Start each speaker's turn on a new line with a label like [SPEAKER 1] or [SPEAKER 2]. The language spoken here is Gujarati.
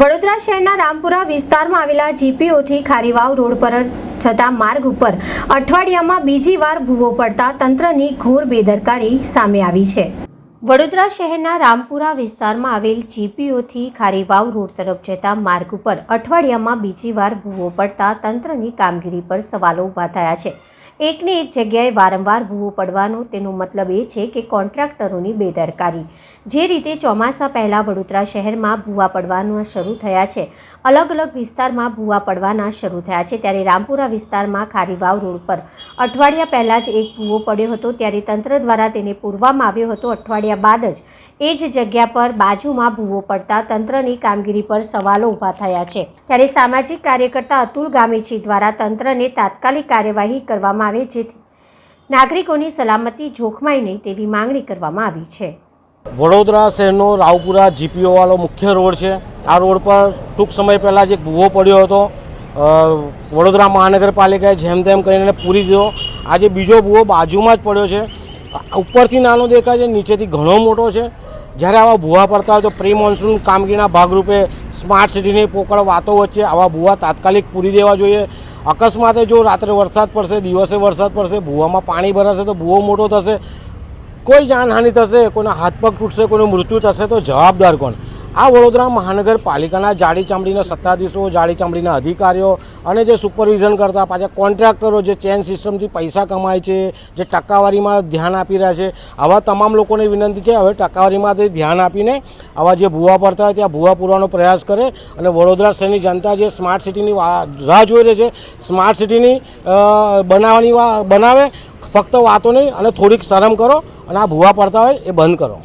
[SPEAKER 1] વડોદરા શહેરના રામપુરા વિસ્તારમાં આવેલા જીપીઓથી ખારીવાવ રોડ પર જતા માર્ગ ઉપર અઠવાડિયામાં બીજી વાર ભૂવો પડતા તંત્રની ઘોર બેદરકારી સામે આવી છે. વડોદરા શહેરના રામપુરા વિસ્તારમાં આવેલ જીપીઓથી ખારીવાવ રોડ તરફ જતા માર્ગ ઉપર અઠવાડિયામાં બીજી વાર ભૂવો પડતા તંત્રની કામગીરી પર સવાલો ઊભા થયા છે. એકને એક જગ્યાએ વારંવાર ભૂવો પડવાનો તેનો મતલબ એ છે કે કોન્ટ્રાક્ટરોની બેદરકારી. જે રીતે ચોમાસા પહેલાં વડોદરા શહેરમાં ભૂવા પડવાના શરૂ થયા છે, અલગ અલગ વિસ્તારમાં ભૂવા પડવાના શરૂ થયા છે. ત્યારે રામપુરા વિસ્તારમાં ખારીવાવ રોડ પર અઠવાડિયા પહેલાં જ એક ભૂવો પડ્યો હતો. ત્યારે તંત્ર દ્વારા તેને પૂરવામાં આવ્યો હતો. અઠવાડિયા બાદ જ એ જ જગ્યા પર બાજુમાં ભૂવો પડતા તંત્રની કામગીરી પર સવાલો ઊભા થયા છે. ત્યારે સામાજિક કાર્યકર્તા અતુલ ગામેચી દ્વારા તંત્રને તાત્કાલિક કાર્યવાહી કરવામાં આવે જેથી નાગરિકોની સલામતી જોખમાય નહીં તેવી માંગણી કરવામાં આવી છે.
[SPEAKER 2] વડોદરા શહેરનો રાવપુરા જીપીઓ વાળો મુખ્ય રોડ છે. આ રોડ પર ટૂંક સમય પહેલાં જે ભૂવો પડ્યો હતો. વડોદરા મહાનગરપાલિકાએ જેમ તેમ કરીને પૂરી દીધો. આજે બીજો ભૂવો બાજુમાં જ પડ્યો છે. ઉપરથી નાનો દેખાય છે, નીચેથી ઘણો મોટો છે. જ્યારે આવા ભૂવા પડતા હોય તો પ્રી મોન્સૂન કામગીરીના ભાગરૂપે સ્માર્ટ સિટીની પોકળ વાતો વચ્ચે આવા ભૂવા તાત્કાલિક પૂરી દેવા જોઈએ. અકસ્માતે જો રાત્રે વરસાદ પડશે, દિવસે વરસાદ પડશે, ભૂવામાં પાણી ભરાશે તો ભૂવો મોટો થશે. કોઈ જાનહાનિ થશે, કોઈના હાથ પગ તૂટશે, કોઈનું મૃત્યુ થશે તો જવાબદાર કોણ? આ વડોદરા મહાનગરપાલિકાના જાડી ચામડીના સત્તાધીશો, જાડી ચામડીના અધિકારીઓ અને જે સુપરવિઝન કરતા પાછા કોન્ટ્રાક્ટરો જે ચેન સિસ્ટમથી પૈસા કમાય છે, જે ટકાવારીમાં ધ્યાન આપી રહ્યા છે, આવા તમામ લોકોને વિનંતી છે, હવે ટકાવારીમાં તે ધ્યાન આપીને આવા જે ભૂવા પડતા હોય ત્યાં ભૂવા પૂરવાનો પ્રયાસ કરે અને વડોદરા શહેરની જનતા જે સ્માર્ટ સિટીની રાહ જોઈ રહી છે, સ્માર્ટ સિટીની બનાવવાની બનાવે, ફક્ત વાતો નહીં અને થોડીક શરમ કરો અને આ ભૂવા પડતા હોય એ બંધ કરો.